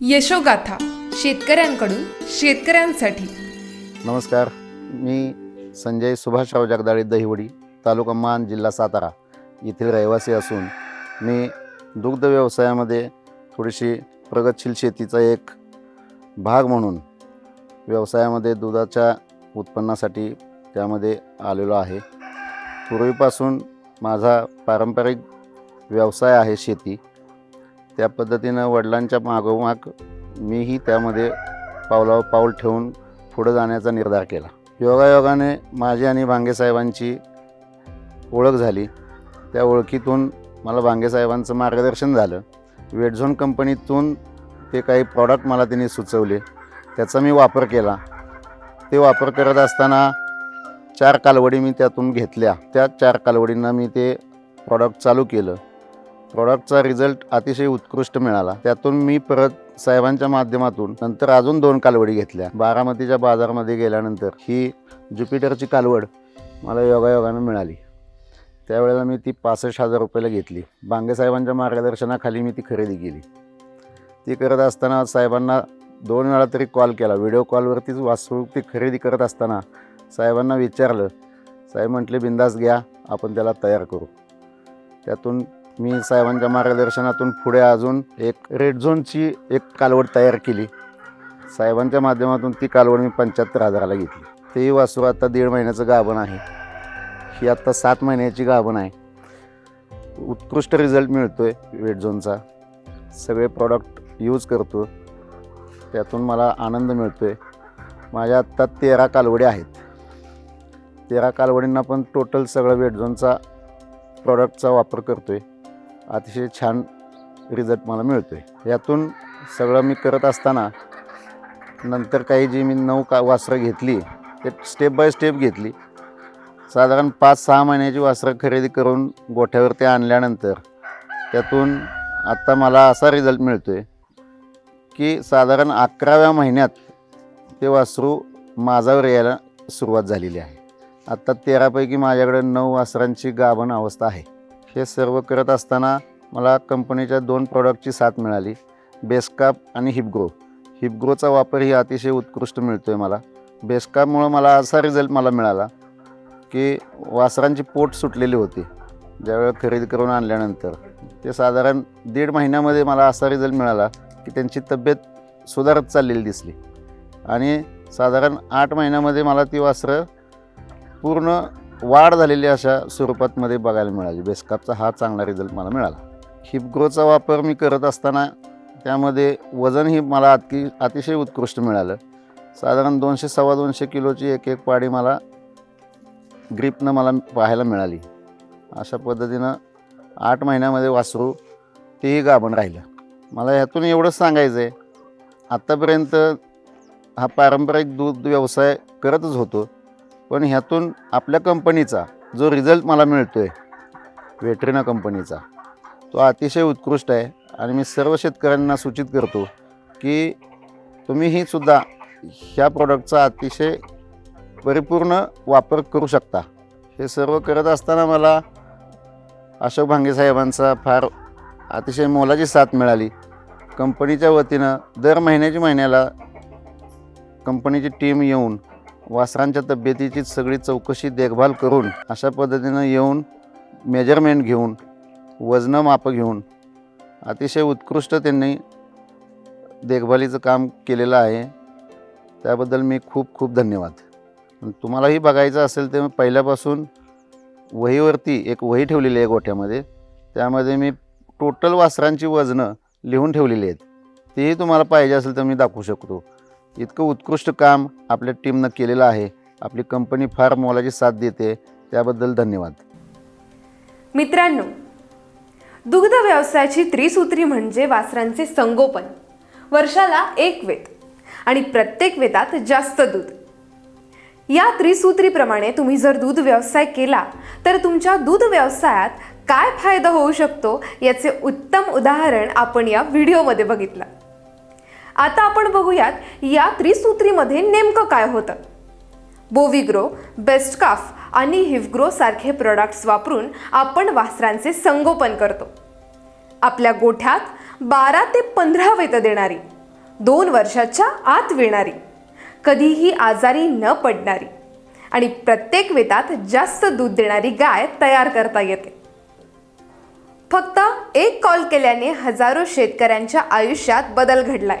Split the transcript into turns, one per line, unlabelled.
यशोगाथा शेतकऱ्यांकडून शेतकऱ्यांसाठी.
नमस्कार मी संजय सुभाषराव जगदाळे दहिवडी तालुका मान जिल्हा सातारा येथील रहिवासी असून मी दुग्ध व्यवसायामध्ये थोडीशी प्रगतशील शेतीचा एक भाग म्हणून व्यवसायामध्ये दुधाच्या उत्पन्नासाठी त्यामध्ये आलेलो आहे. पूर्वीपासून माझा पारंपरिक व्यवसाय आहे शेती. त्या पद्धतीनं वडिलांच्या मागोमाग मीही त्यामध्ये पावलावर पाऊल ठेवून पुढं जाण्याचा निर्धार केला. योगायोगाने माझी आणि भांगेसाहेबांची ओळख झाली. त्या ओळखीतून मला भांगेसाहेबांचं मार्गदर्शन झालं. वेटझोन कंपनीतून ते काही प्रॉडक्ट मला त्यांनी सुचवले. त्याचा मी वापर केला. ते वापर करत असताना चार कालवडी मी त्यातून घेतल्या. त्या चार कालवडींना मी ते प्रॉडक्ट चालू केलं. प्रॉडक्टचा रिझल्ट अतिशय उत्कृष्ट मिळाला. त्यातून मी परत साहेबांच्या माध्यमातून नंतर अजून दोन कालवडी घेतल्या. बारामतीच्या बाजारामध्ये गेल्यानंतर ही ज्युपिटरची कालवड मला योगायोगानं मिळाली. त्यावेळेला मी ती पासष्ट हजार रुपयाला घेतली. बांगेसाहेबांच्या मार्गदर्शनाखाली मी ती खरेदी केली. ती करत असताना साहेबांना दोन वेळा तरी कॉल केला. व्हिडिओ कॉलवरतीच वास्तू ती खरेदी करत असताना साहेबांना विचारलं. साहेब म्हटले बिंदास घ्या आपण त्याला तयार करू. त्यातून मी साहेबांच्या मार्गदर्शनातून पुढे अजून एक रेड झोनची एक कालवड तयार केली. साहेबांच्या माध्यमातून ती कालवड मी पंच्याहत्तर हजाराला घेतली. तेही वासरू आता दीड महिन्याचं गाभण आहे. ही आत्ता सात महिन्याची गाभण आहे. उत्कृष्ट रिझल्ट मिळतो आहे वेट झोनचा सगळे प्रॉडक्ट यूज करतो. त्यातून मला आनंद मिळतो आहे माझ्या आत्ता तेरा कालवडी आहेत. तेरा कालवडींना पण टोटल सगळं वेट झोनचा प्रॉडक्टचा वापर करतो आहे अतिशय छान रिझल्ट मला मिळतो आहे यातून सगळं मी करत असताना नंतर काही जी मी नऊ का वासरं घेतली ते स्टेप बाय स्टेप घेतली. साधारण पाच सहा महिन्याची वासरं खरेदी करून गोठ्यावरती आणल्यानंतर त्यातून आत्ता मला असा रिझल्ट मिळतो आहे की साधारण अकराव्या महिन्यात ते वासरू माझावर यायला सुरुवात झालेली आहे. आत्ता तेरापैकी माझ्याकडे नऊ वासरांची गाभण अवस्था आहे. हे सर्व करत असताना मला कंपनीच्या दोन प्रॉडक्टची साथ मिळाली. बेस्काप आणि हिपग्रो हिपग्रोचा वापर ही अतिशय उत्कृष्ट मिळतो आहे मला बेस्कापमुळं मला असा रिझल्ट मला मिळाला की वासरांची पोट सुटलेली होती. ज्यावेळेस खरेदी करून आणल्यानंतर. ते साधारण दीड महिन्यामध्ये मला असा रिझल्ट मिळाला की त्यांची तब्येत सुधारत चाललेली दिसली. आणि साधारण आठ महिन्यामध्ये मला ती वासरं पूर्ण वाढ झालेली अशा स्वरूपातमध्ये बघायला मिळाली. बेस्कापचा हा चांगला रिझल्ट मला मिळाला. हिपग्रोचा वापर मी करत असताना त्यामध्ये वजनही मला अति अतिशय उत्कृष्ट मिळालं. साधारण दोनशे सव्वा दोनशे किलोची एक एक पाडी मला ग्रीपनं मला पाहायला मिळाली. अशा पद्धतीनं आठ महिन्यामध्ये वासरू तेही गाभण राहिलं. मला ह्यातून एवढंच सांगायचं आहे आत्तापर्यंत हा पारंपरिक दूध व्यवसाय करतच होतो. पण ह्यातून आपल्या कंपनीचा जो रिझल्ट मला मिळतो आहे वेटरिना कंपनीचा तो अतिशय उत्कृष्ट आहे. आणि मी सर्व शेतकऱ्यांना सूचित करतो की तुम्हीही सुद्धा ह्या प्रॉडक्टचा अतिशय परिपूर्ण वापर करू शकता. हे सर्व करत असताना मला अशोक भांगे साहेबांचा फार अतिशय मोलाची साथ मिळाली. कंपनीच्या वतीनं दर महिन्याच्या महिन्याला कंपनीची टीम येऊन वासरांच्या तब्येतीची सगळी चौकशी देखभाल करून अशा पद्धतीनं येऊन मेजरमेंट घेऊन वजनं मापं घेऊन अतिशय उत्कृष्ट त्यांनी देखभालीचं काम केलेलं आहे. त्याबद्दल मी खूप खूप धन्यवाद. तुम्हालाही बघायचं असेल तर पहिल्यापासून वहीवरती एक वही ठेवलेली आहे गोठ्यामध्ये. त्यामध्ये मी टोटल वासरांची वजनं लिहून ठेवलेली आहेत. तेही तुम्हाला पाहिजे असेल तर मी दाखवू शकतो. इतकं उत्कृष्ट काम आपल्या टीमनं केलेलं आहे. आपली कंपनी फार मोलाची साथ देते. त्याबद्दल धन्यवाद.
मित्रांनो दुग्ध व्यवसायाची त्रिसूत्री म्हणजे वासरांचे संगोपन. वर्षाला एक वेद आणि प्रत्येक वेदात जास्त दूध. या त्रिसूत्रीप्रमाणे तुम्ही जर दूध व्यवसाय केला तर तुमच्या दूध व्यवसायात काय फायदा होऊ शकतो याचे उत्तम उदाहरण आपण या व्हिडिओमध्ये बघितलं. आता आपण बघूयात या त्रिसूत्रीमध्ये नेमकं काय होतं. बोविग्रो बेस्टकाफ आणि हिवग्रो सारखे प्रोडक्ट्स वापरून आपण वासरांचे संगोपन करतो. आपल्या गोठ्यात बारा ते पंधरा वेत देणारी दोन वर्षाच्या आत विणारी कधीही आजारी न पडणारी आणि प्रत्येक वेतात जास्त दूध देणारी गाय तयार करता येते. फक्त एक कॉल केल्याने हजारो शेतकऱ्यांच्या आयुष्यात बदल घडलाय.